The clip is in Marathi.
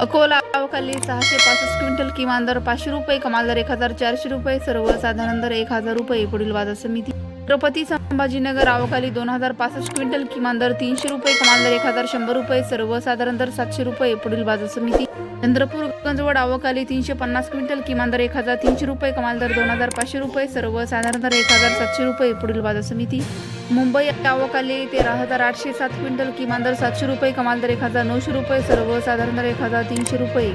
अकोला आवकाली सहाशे पासष्ट क्विंटल किमान दर पाचशे रुपये कमाल दर एक हजार चारशे रुपये सर्वसाधारण दर एक हजार रुपये पुढील बाजार समिती. छत्रपती संभाजीनगर आवकाली दोन हजार पासष्ट क्विंटल किमान दर तीनशे रुपये कमाल दर एक हजार शंभर रुपये सर्वसाधारण दर सातशे रुपये पुढील बाजार समिती. चंद्रपूर गंजवड आवकाली तीनशे पन्नास क्विंटल किमान दर एक हजार तीनशे रुपये कमाल दर दोन हजार पाचशे रुपये सर्वसाधारण दर एक हजार सातशे रुपये पुढील बाजार समिती. मुंबई आवकाली तेरा हजार आठशे सात क्विंटल किमान दर सातशे रुपये कमाल दर एक हजार नऊशे रुपये सर्वसाधारण दर एक हजार तीनशे रुपये.